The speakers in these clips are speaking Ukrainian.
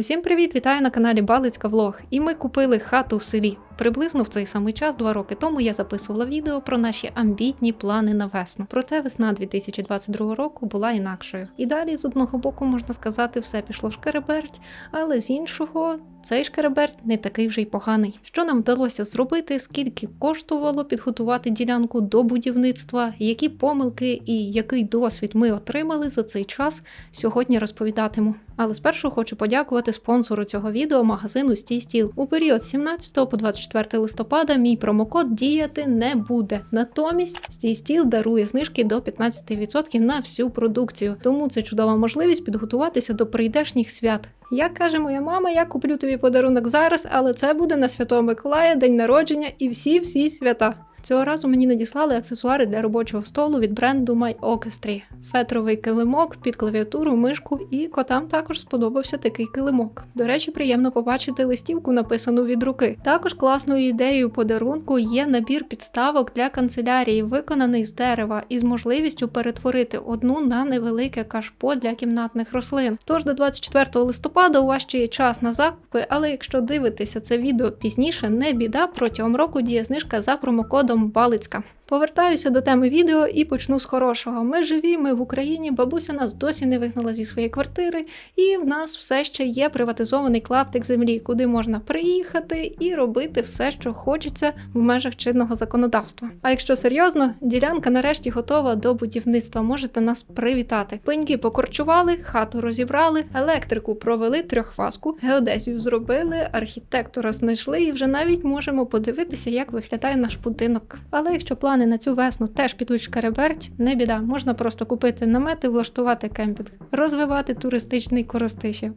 Усім привіт! Вітаю на каналі Балицька Влог. І ми купили хату в селі. Приблизно в цей самий час, два роки тому, я записувала відео про наші амбітні плани на весну. Проте весна 2022 року була інакшою. І далі з одного боку можна сказати, все пішло шкереберть, але з іншого. Цей шкереберть не такий вже й поганий. Що нам вдалося зробити, скільки коштувало підготувати ділянку до будівництва, які помилки і який досвід ми отримали за цей час, сьогодні розповідатиму. Але спершу хочу подякувати спонсору цього відео магазину Стій Стіл. У період з 17 по 24 листопада мій промокод діяти не буде. Натомість Стій Стіл дарує знижки до 15% на всю продукцію. Тому це чудова можливість підготуватися до прийдешніх свят. Як каже моя мама, я куплю тобі подарунок зараз, але це буде на Святого Миколая, день народження і всі-всі свята. Цього разу мені надіслали аксесуари для робочого столу від бренду My Orchestra. Фетровий килимок під клавіатуру, мишку, і котам також сподобався такий килимок. До речі, приємно побачити листівку, написану від руки. Також класною ідеєю подарунку є набір підставок для канцелярії, виконаний з дерева, із можливістю перетворити одну на невелике кашпо для кімнатних рослин. Тож до 24 листопада у вас ще є час на закупи, але якщо дивитеся це відео пізніше, не біда протягом року діє знижка за промокодом Балицька. Повертаюся до теми відео і почну з хорошого. Ми живі, ми в Україні. Бабуся нас досі не вигнала зі своєї квартири, і в нас все ще є приватизований клаптик землі, куди можна приїхати і робити все, що хочеться в межах чинного законодавства. А якщо серйозно, ділянка нарешті готова до будівництва. Можете нас привітати. Пеньки покорчували, хату розібрали, електрику провели трьохфазку, геодезію зробили, архітектора знайшли і вже навіть можемо подивитися, як виглядає наш будинок. Але якщо плани на цю весну теж підуть шкереберть, не біда, можна просто купити намети, влаштувати кемпінг, розвивати туристичний коростишів.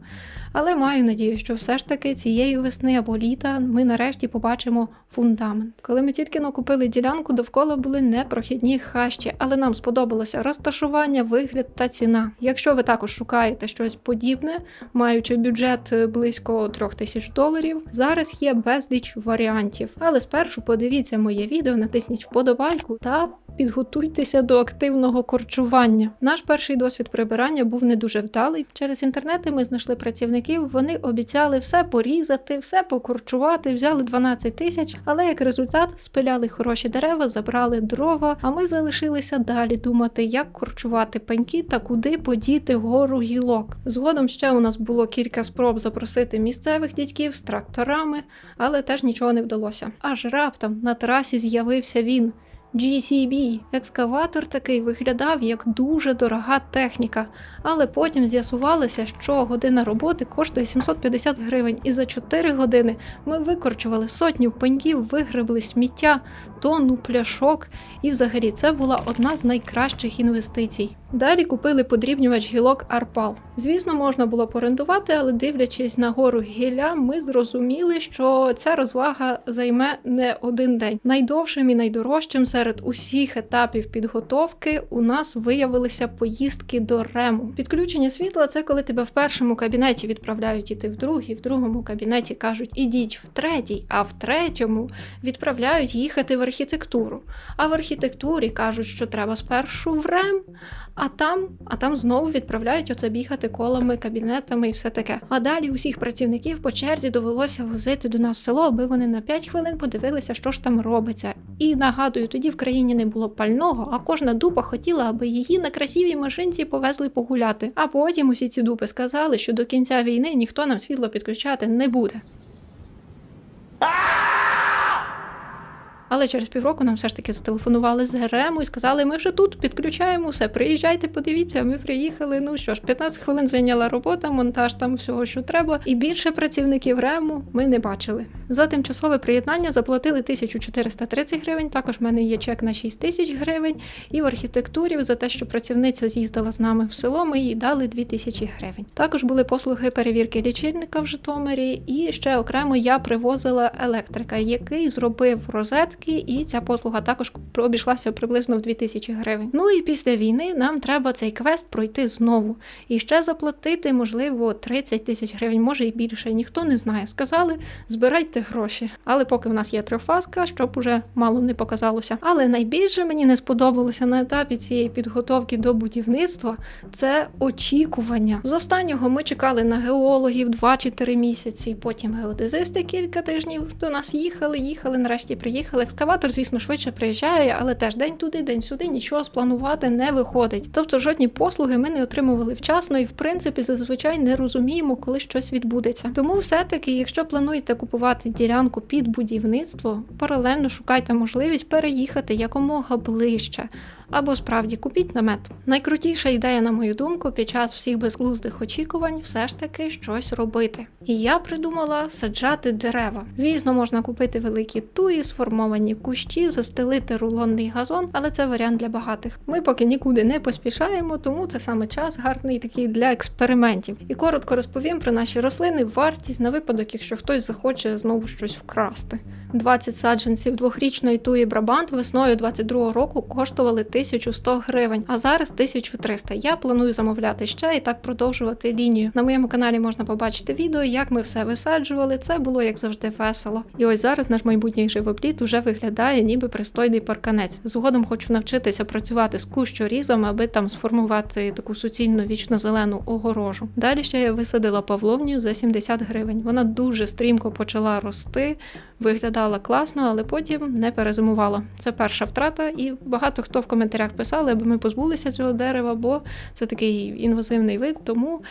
Але маю надію, що все ж таки цієї весни або літа ми нарешті побачимо фундамент. Коли ми тільки накупили ділянку, довкола були непрохідні хащі, але нам сподобалося розташування, вигляд та ціна. Якщо ви також шукаєте щось подібне, маючи бюджет близько трьох тисяч доларів, зараз є безліч варіантів. Але спершу подивіться моє відео, натисніть вподобайку та підготуйтеся до активного корчування. Наш перший досвід прибирання був не дуже вдалий. Через інтернети ми знайшли працівників. Вони обіцяли все порізати, все покорчувати, взяли 12 тисяч, але як результат спиляли хороші дерева, забрали дрова. А ми залишилися далі думати, як корчувати пеньки та куди подіти гору гілок. Згодом ще у нас було кілька спроб запросити місцевих дядьків з тракторами, але теж нічого не вдалося. Аж раптом на трасі з'явився він. GCB. Екскаватор такий виглядав як дуже дорога техніка, але потім з'ясувалося, що година роботи коштує 750 гривень, і за 4 години ми викорчували сотню пеньків, вигребли сміття, тонну пляшок, і взагалі це була одна з найкращих інвестицій. Далі купили подрібнювач гілок Арпал. Звісно, можна було порендувати, але дивлячись на гору гілля, ми зрозуміли, що ця розвага займе не один день. Найдовшим і найдорожчим серед усіх етапів підготовки у нас виявилися поїздки до Рему. Підключення світла це коли тебе в першому кабінеті відправляють іти в другий, в другому кабінеті кажуть ідіть в третій, а в третьому відправляють їхати в архітектуру. А в архітектурі кажуть, що треба спершу в Рем. А там, а там знову відправляють оце бігати колами, кабінетами і все таке. А далі усіх працівників по черзі довелося возити до нас в село, аби вони на 5 хвилин подивилися, що ж там робиться. І нагадую, тоді в країні не було пального, а кожна дупа хотіла, аби її на красивій машинці повезли погуляти. А потім усі ці дупи сказали, що до кінця війни ніхто нам світло підключати не буде. Але через півроку нам все ж таки зателефонували з ГРМу і сказали, ми вже тут підключаємо все. Приїжджайте, подивіться. Ми приїхали. Ну що ж, 15 хвилин зайняла робота, монтаж там всього, що треба. І більше працівників РЕМу ми не бачили. За тимчасове приєднання заплатили 1430 гривень. Також в мене є чек на 6 тисяч гривень. І в архітектурі за те, що працівниця з'їздила з нами в село, ми їй дали 2000 гривень. Також були послуги перевірки лічильника в Житомирі, і ще окремо я привозила електрика, який зробив розетки і ця послуга також обійшлася приблизно в 2000 гривень. Ну і після війни нам треба цей квест пройти знову і ще заплатити, можливо, 30 тисяч гривень, може і більше. Ніхто не знає. Сказали, збирайте гроші. Але поки в нас є трьохфазка, щоб уже мало не показалося. Але найбільше мені не сподобалося на етапі цієї підготовки до будівництва це очікування. З останнього ми чекали на геологів 2 чи 3 місяці. Потім геодезисти кілька тижнів до нас їхали, їхали, нарешті приїхали. Екскаватор, звісно, швидше приїжджає, але теж день туди, день сюди, нічого спланувати не виходить. Тобто жодні послуги ми не отримували вчасно і, в принципі, зазвичай не розуміємо, коли щось відбудеться. Тому все-таки, якщо плануєте купувати ділянку під будівництво, паралельно шукайте можливість переїхати якомога ближче. Або справді купіть намет. Найкрутіша ідея, на мою думку, під час всіх безглуздих очікувань все ж таки щось робити. І я придумала саджати дерева. Звісно, можна купити великі туї, сформовані кущі, застелити рулонний газон, але це варіант для багатих. Ми поки нікуди не поспішаємо, тому це саме час гарний такий для експериментів. І коротко розповім про наші рослини, вартість на випадок, якщо хтось захоче знову щось вкрасти. 20 саджанців двохрічної туї Брабант весною 22 року коштували 1100 гривень, а зараз 1300. Я планую замовляти ще і так продовжувати лінію. На моєму каналі можна побачити відео, як ми все висаджували. Це було як завжди весело. І ось зараз наш майбутній живопліт уже виглядає, ніби пристойний парканець. Згодом хочу навчитися працювати з кущорізом, аби там сформувати таку суцільну вічно-зелену огорожу. Далі ще я висадила павловню за 70 гривень. Вона дуже стрімко почала рости виглядала класно, але потім не перезимувала. Це перша втрата, і багато хто в коментарях писали, аби ми позбулися цього дерева, бо це такий інвазивний вид, тому.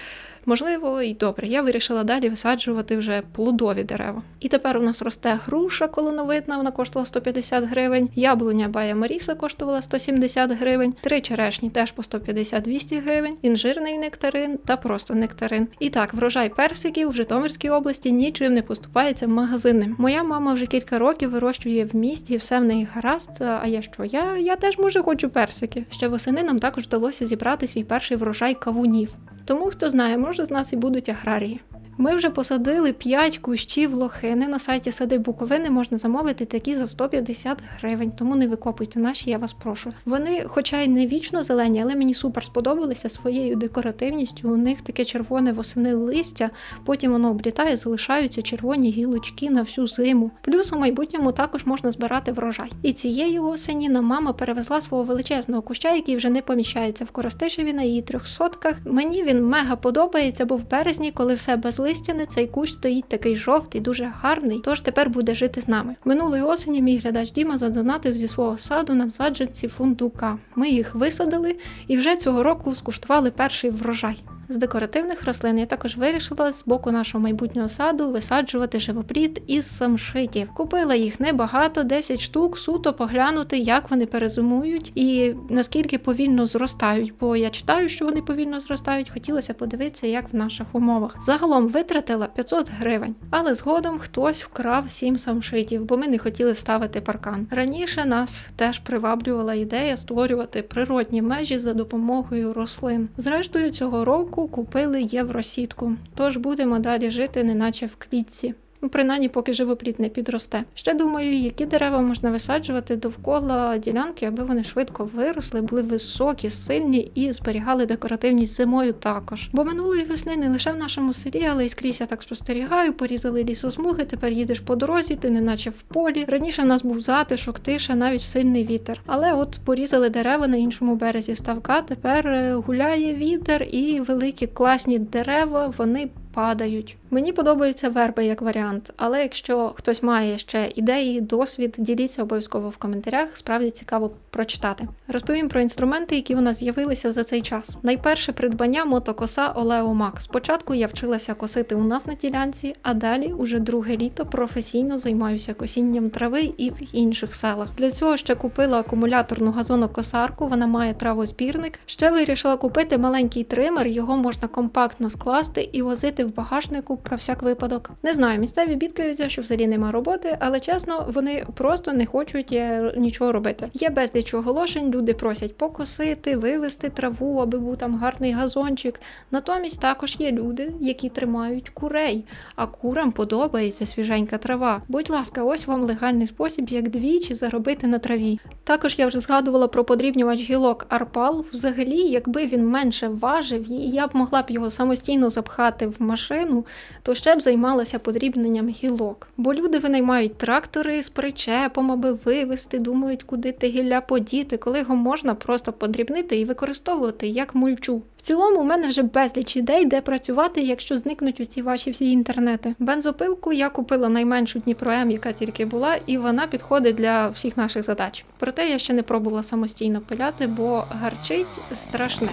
Можливо, і добре, я вирішила далі висаджувати вже плодові дерева. І тепер у нас росте груша колоновидна, вона коштувала 150 гривень. Яблуня Бая Маріса коштувала 170 гривень, три черешні теж по 150-200 гривень, інжирний нектарин та просто нектарин. І так, врожай персиків в Житомирській області нічим не поступається магазинним. Моя мама вже кілька років вирощує в місті, і все в неї гаразд. А я що? Я, я теж може хочу персики. Ще восени нам також вдалося зібрати свій перший врожай кавунів. Тому хто знає, може з нас і будуть аграрії. Ми вже посадили 5 кущів лохини. На сайті Сади Буковини можна замовити такі за 150 гривень, тому не викопуйте наші, я вас прошу. Вони, хоча й не вічно зелені, але мені супер сподобалися своєю декоративністю. У них таке червоне восени листя, потім воно облітає, залишаються червоні гілочки на всю зиму. Плюс у майбутньому також можна збирати врожай. І цієї осені нам мама перевезла свого величезного куща, який вже не поміщається в Коростишеві на її трьохсотках. Мені він мега подобається, бо в березні, коли все без листяне, цей кущ стоїть такий жовтий, дуже гарний. Тож тепер буде жити з нами. Минулої осені мій глядач Діма задонатив зі свого саду нам саджанці фундука. Ми їх висадили і вже цього року скуштували перший врожай. З декоративних рослин я також вирішила з боку нашого майбутнього саду висаджувати живопліт із самшитів. Купила їх небагато, 10 штук, суто поглянути, як вони перезимують і наскільки повільно зростають. Бо я читаю, що вони повільно зростають. Хотілося подивитися, як в наших умовах. Загалом витратила 500 гривень, але згодом хтось вкрав 7 самшитів, бо ми не хотіли ставити паркан. Раніше нас теж приваблювала ідея створювати природні межі за допомогою рослин. Зрештою, цього року купили євросітку, тож будемо далі жити, неначе в клітці. Ну, принаймні, поки живопліт не підросте. Ще думаю, які дерева можна висаджувати довкола ділянки, аби вони швидко виросли, були високі, сильні і зберігали декоративність зимою також. Бо минулої весни не лише в нашому селі, але й скрізь я так спостерігаю, порізали лісосмуги, тепер їдеш по дорозі, ти неначе в полі. Раніше в нас був затишок, тиша, навіть сильний вітер. Але от порізали дерева на іншому березі ставка. Тепер е, гуляє вітер і великі класні дерева. Вони падають. Мені подобаються верби як варіант, але якщо хтось має ще ідеї, досвід, діліться обов'язково в коментарях. Справді цікаво прочитати. Розповім про інструменти, які у нас з'явилися за цей час. Найперше придбання мотокоса Олео Мак. Спочатку я вчилася косити у нас на ділянці, а далі, уже друге літо, професійно займаюся косінням трави і в інших селах. Для цього ще купила акумуляторну газонокосарку, вона має травозбірник. Ще вирішила купити маленький тример, його можна компактно скласти і возити в багажнику про всяк випадок. Не знаю, місцеві бідкаються, що в селі нема роботи, але чесно, вони просто не хочуть е, нічого робити. Є безліч оголошень, люди просять покосити, вивести траву, аби був там гарний газончик. Натомість також є люди, які тримають курей, а курам подобається свіженька трава. Будь ласка, ось вам легальний спосіб, як двічі заробити на траві. Також я вже згадувала про подрібнювач гілок Арпал. Взагалі, якби він менше важив, я б могла б його самостійно запхати в машину, то ще б займалася подрібненням гілок. Бо люди винаймають трактори з причепом, аби вивезти, думають, куди те гілля подіти, коли його можна просто подрібнити і використовувати як мульчу. В цілому, у мене вже безліч ідей, де працювати, якщо зникнуть усі ваші всі інтернети. Бензопилку я купила найменшу Дніпро М, яка тільки була, і вона підходить для всіх наших задач. Проте я ще не пробувала самостійно пиляти, бо гарчить страшне.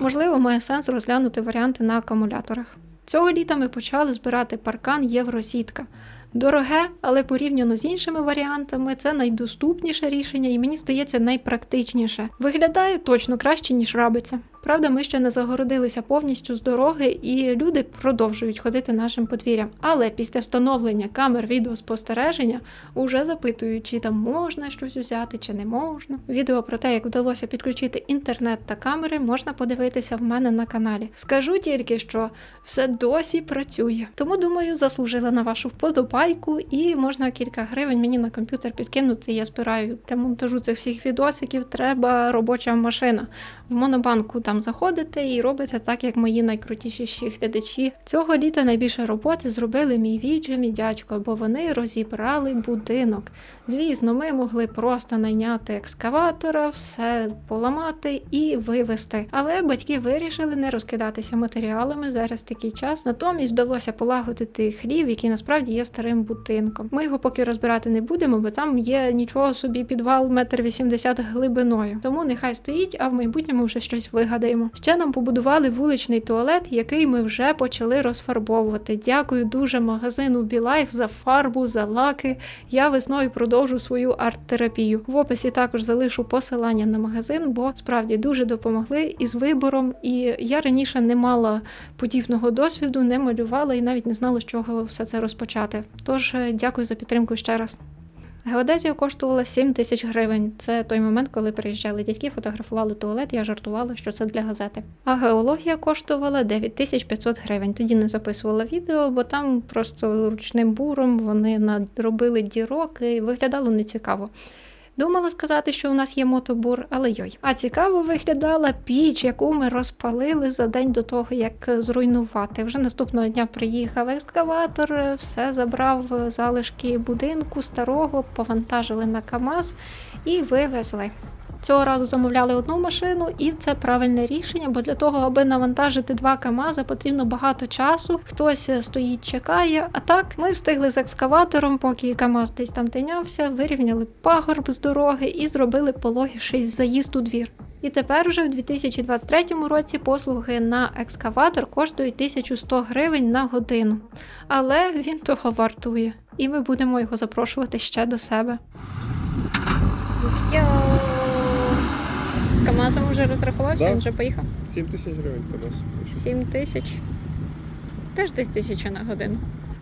Можливо, має сенс розглянути варіанти на акумуляторах. Цього літа ми почали збирати паркан Євросітка. Дороге, але порівняно з іншими варіантами, це найдоступніше рішення і мені здається найпрактичніше. Виглядає точно краще, ніж рабиця. Правда, ми ще не загородилися повністю з дороги, і люди продовжують ходити нашим подвір'ям. Але після встановлення камер відеоспостереження уже запитують, чи там можна щось взяти, чи не можна. Відео про те, як вдалося підключити інтернет та камери, можна подивитися в мене на каналі. Скажу тільки, що все досі працює. Тому думаю, заслужила на вашу вподобайку, і можна кілька гривень мені на комп'ютер підкинути. Я збираю для монтажу цих всіх відосиків. Треба робоча машина. В монобанку там заходите і робите так, як мої найкрутіші глядачі. Цього літа найбільше роботи зробили мій відчим і дядько, бо вони розібрали будинок. Звісно, ми могли просто найняти екскаватора, все поламати і вивезти. Але батьки вирішили не розкидатися матеріалами зараз такий час. Натомість вдалося полагодити хлів, який насправді є старим будинком. Ми його поки розбирати не будемо, бо там є нічого собі підвал метр вісімдесят глибиною. Тому нехай стоїть, а в майбутньому вже щось вигадаємо. Ще нам побудували вуличний туалет, який ми вже почали розфарбовувати. Дякую дуже магазину Білайф за фарбу, за лаки. Я весною продовжу свою арт-терапію. В описі також залишу посилання на магазин, бо справді дуже допомогли із вибором. І я раніше не мала подібного досвіду, не малювала і навіть не знала, з чого все це розпочати. Тож е, дякую за підтримку ще раз. Геодезія коштувала 7 тисяч гривень. Це той момент, коли приїжджали дядьки, фотографували туалет. Я жартувала, що це для газети. А геологія коштувала 9500 гривень. Тоді не записувала відео, бо там просто ручним буром вони надробили дірок і виглядало нецікаво. Думала сказати, що у нас є мотобур, але йой. А цікаво виглядала піч, яку ми розпалили за день до того, як зруйнувати. Вже наступного дня приїхав екскаватор, все забрав залишки будинку старого, повантажили на КАМАЗ і вивезли. Цього разу замовляли одну машину, і це правильне рішення, бо для того, аби навантажити два КАМАЗи, потрібно багато часу. Хтось стоїть, чекає. А так ми встигли з екскаватором, поки КАМАЗ десь там тинявся, вирівняли пагорб з дороги і зробили пологіший заїзд у двір. І тепер уже в 2023 році послуги на екскаватор коштують 1100 гривень на годину. Але він того вартує, і ми будемо його запрошувати ще до себе. Йоу! З КАМАЗом вже розрахувався, Да. він вже поїхав. 7 тисяч гривень по нас. 7 тисяч. Теж десь тисяча на годину.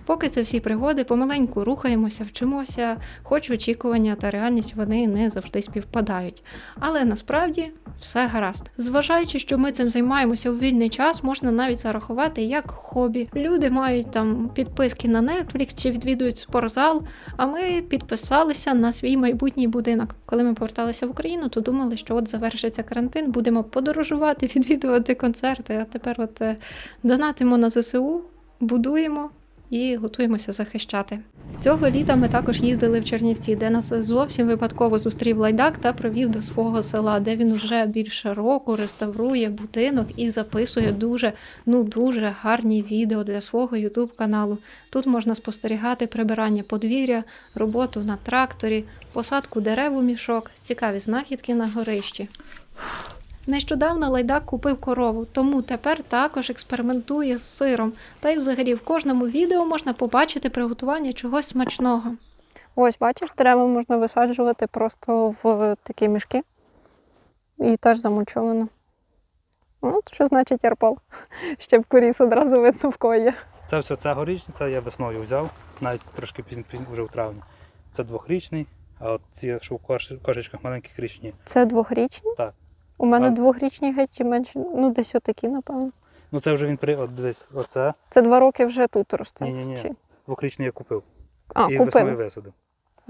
Поки це всі пригоди, помаленьку рухаємося, вчимося, хоч очікування та реальність вони не завжди співпадають. Але насправді все гаразд. Зважаючи, що ми цим займаємося у вільний час, можна навіть зарахувати як хобі. Люди мають там підписки на Netflix чи відвідують спортзал, а ми підписалися на свій майбутній будинок. Коли ми поверталися в Україну, то думали, що от завершиться карантин, будемо подорожувати, відвідувати концерти. А тепер от е, донатимо на ЗСУ, будуємо і готуємося захищати. Цього літа ми також їздили в Чернівці, де нас зовсім випадково зустрів лайдак та провів до свого села, де він уже більше року реставрує будинок і записує дуже, ну дуже гарні відео для свого ютуб каналу. Тут можна спостерігати прибирання подвір'я, роботу на тракторі, посадку дерев у мішок, цікаві знахідки на горищі. Нещодавно лайдак купив корову, тому тепер також експериментує з сиром. Та й взагалі в кожному відео можна побачити приготування чогось смачного. Ось, бачиш, дерева можна висаджувати просто в такі мішки. І теж замульчовано. Ну, що значить ярпол? Ще в куріс одразу видно в кого є. Це все це горічниця, я весною взяв, навіть трошки пізно, пізно вже в травні. Це двохрічний, а от ці, що в кошечках маленьких річні. Це двохрічні? Так. У мене А- двохрічні геть чи менше, ну десь отакі, напевно. Ну це вже він при. От дивись, оце Це два роки вже тут росте. Ні-ні-ні. Чи- двохрічний я купив. А, і весною висадив.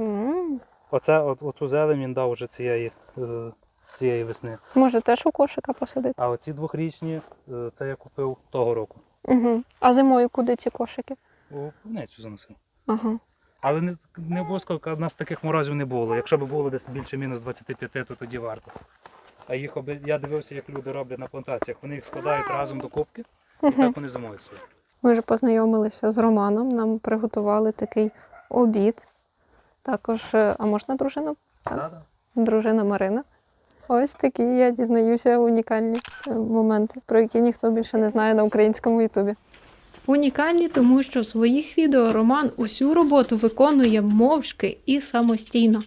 М, Оце, от, оцю зелень він дав уже цієї е, цієї весни. Може, теж у кошика посадити? А оці двохрічні е, це я купив того року. Угу. А зимою куди ці кошики? У Вінницю заносив. Ага. Але не, не обов'язково, в нас таких морозів не було. Якщо б було десь більше мінус 25, то тоді варто. А їх оби- я дивився, як люди роблять на плантаціях. Вони їх складають разом до кубки, і Угу. так вони зимують собі. Ми вже познайомилися з Романом, нам приготували такий обід. Також, е, а можна дружину? Так. Да-да. Дружина Марина. Ось такі я дізнаюся унікальні е, моменти, про які ніхто більше не знає на українському Ютубі. Унікальні, тому що в своїх відео Роман усю роботу виконує мовчки і самостійно.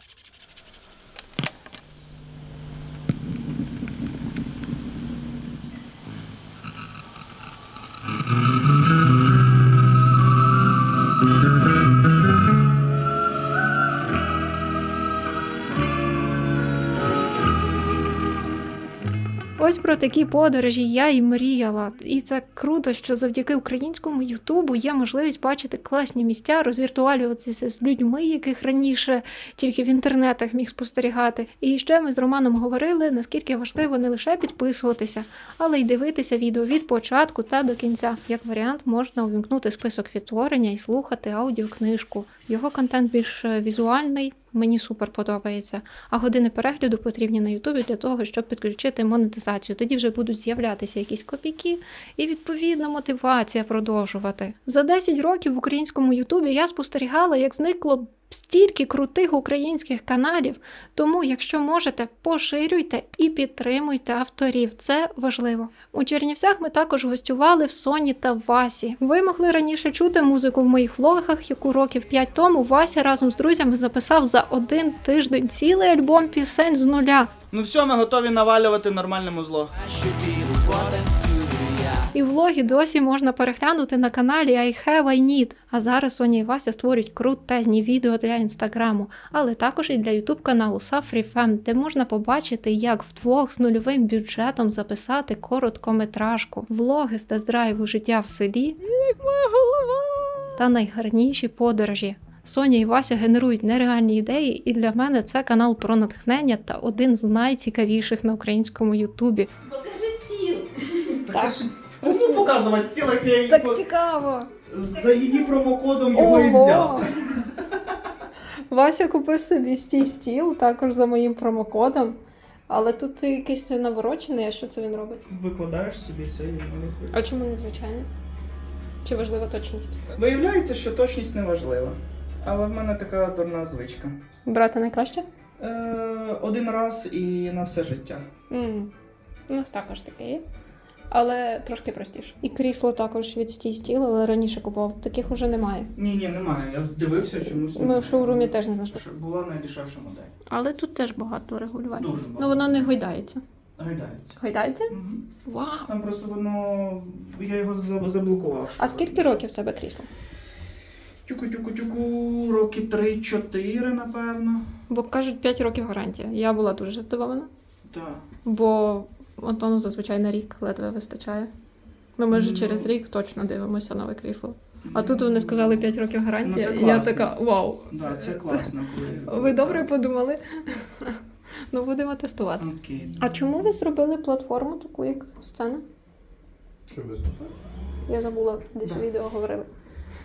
Ось про такі подорожі я і мріяла. І це круто, що завдяки українському Ютубу є можливість бачити класні місця, розвіртуалюватися з людьми, яких раніше тільки в інтернетах міг спостерігати. І ще ми з Романом говорили, наскільки важливо не лише підписуватися, але й дивитися відео від початку та до кінця. Як варіант, можна увімкнути список відтворення і слухати аудіокнижку. Його контент більш е, візуальний, мені супер подобається. А години перегляду потрібні на Ютубі для того, щоб підключити монетизацію. Тоді вже будуть з'являтися якісь копійки і відповідна мотивація продовжувати. За 10 років в українському Ютубі я спостерігала, як зникло стільки крутих українських каналів. Тому, якщо можете, поширюйте і підтримуйте авторів. Це важливо. У Чернівцях ми також гостювали в Соні та Васі. Ви могли раніше чути музику в моїх влогах, яку років 5 тому Вася разом з друзями записав за один тиждень цілий альбом пісень з нуля. Ну все, ми готові навалювати нормальне музло. І влоги досі можна переглянути на каналі I Have I Need. А зараз Соня і Вася створюють крутезні відео для інстаграму, але також і для ютуб каналу SafriFam, де можна побачити, як вдвох з нульовим бюджетом записати короткометражку, влоги з тест-драйву життя в селі та найгарніші подорожі. Соня і Вася генерують нереальні ідеї, і для мене це канал про натхнення та один з найцікавіших на українському Ютубі. Так. Кому показувати стіл, як я її по- цікаво! за її промокодом його і взяв. Вася купив собі стій стіл, також за моїм промокодом. Але тут якийсь наворочений, а що це він робить? Викладаєш собі це і воно А виходить. чому не звичайно? Чи важлива точність? Виявляється, що точність не важлива. Але в мене така дурна звичка. Брати найкраще? Е, один раз і на все життя. Mm. У нас також таке є. Але трошки простіше. І крісло також від стій стіл, але раніше купував. Таких уже немає. Ні, ні, немає. Я дивився чомусь. Ми в шоурумі теж не знайшли. Була найдешевша модель. Але тут теж багато регулювань. Дуже багато. Ну воно не гойдається. Гайдається. Гойдається? Мгм. Вау! Там просто воно. Я його за- заблокував. А скільки років в тебе крісло? Тюку-тюку-тюку, роки 3-4, напевно. Бо кажуть 5 років гарантія. Я була дуже здивована, Так. бо Антону зазвичай на рік ледве вистачає. Ну, ми ж Ну. через рік точно дивимося нове крісло. А тут вони сказали 5 років гарантія, Ну, і я така вау. Да, це класно. Коли... Ви добре подумали? Ну, будемо тестувати. Окей. А чому ви зробили платформу таку, як сцена? Що виступає? Я забула, десь Да. у відео говорили.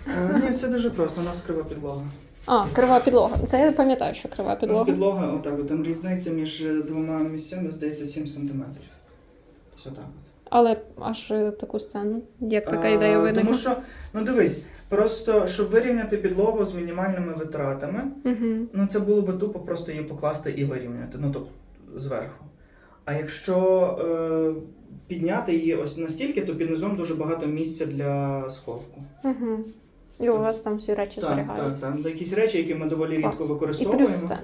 Е, Ні, все дуже просто, у нас крива підлога. А, крива підлога. Це я пам'ятаю, що крива У нас підлога. підлога, отак, там різниця між е, двома місцями, здається, 7 сантиметрів. Ось отак от. Але аж е, таку сцену. Як така ідея виникла? Тому що, ну дивись, просто щоб вирівняти підлогу з мінімальними витратами, Угу. ну це було би тупо просто її покласти і вирівняти, ну тобто зверху. А якщо е, підняти її ось настільки, то під низом дуже багато місця для сховку. Угу. І у вас там всі речі Так, так, зберігаються. так. Якісь речі, які ми доволі Клас. рідко І використовуємо. плюс сцена.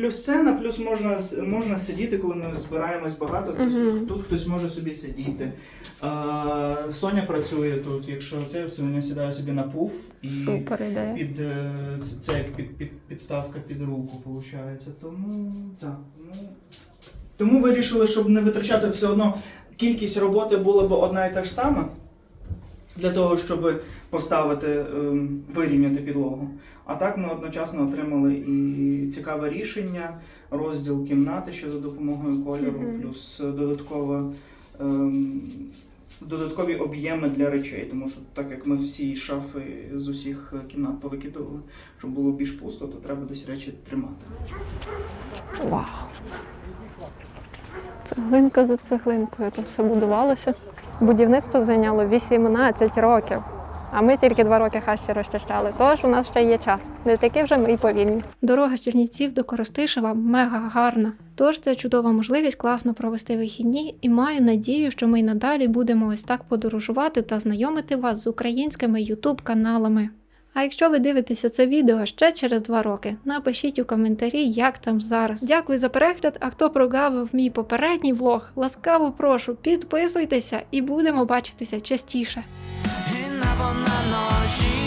Плюс сцена, плюс можна, можна сидіти, коли ми збираємось багато. то Мгм. Тут хтось може собі сидіти. А, Соня працює тут. Якщо це, Соня сідає собі на пуф і Супер ідея. під це, це як під, під, підставка під руку, виходить. Тому так. Ну, тому вирішили, щоб не витрачати все одно кількість роботи була б одна і та ж сама. Для того, щоб поставити, ем, вирівняти підлогу. А так ми одночасно отримали і цікаве рішення, розділ кімнати ще за допомогою кольору, Мгм. плюс додаткова. ем, Додаткові об'єми для речей, тому що так як ми всі шафи з усіх кімнат повикидували, щоб було більш пусто, то треба десь речі тримати. Вау. Цеглинка за цеглинкою тут все будувалося. Будівництво зайняло 18 років. А ми тільки два роки хащі розчищали. Тож у нас ще є час. Не такі вже ми і повільні. Дорога з Чернівців до Коростишева мега гарна. Тож це чудова можливість класно провести вихідні і маю надію, що ми й надалі будемо ось так подорожувати та знайомити вас з українськими ютуб каналами. А якщо ви дивитеся це відео ще через два роки, напишіть у коментарі, як там зараз. Дякую за перегляд. А хто прогавив мій попередній влог, ласкаво прошу, підписуйтеся і будемо бачитися частіше. І на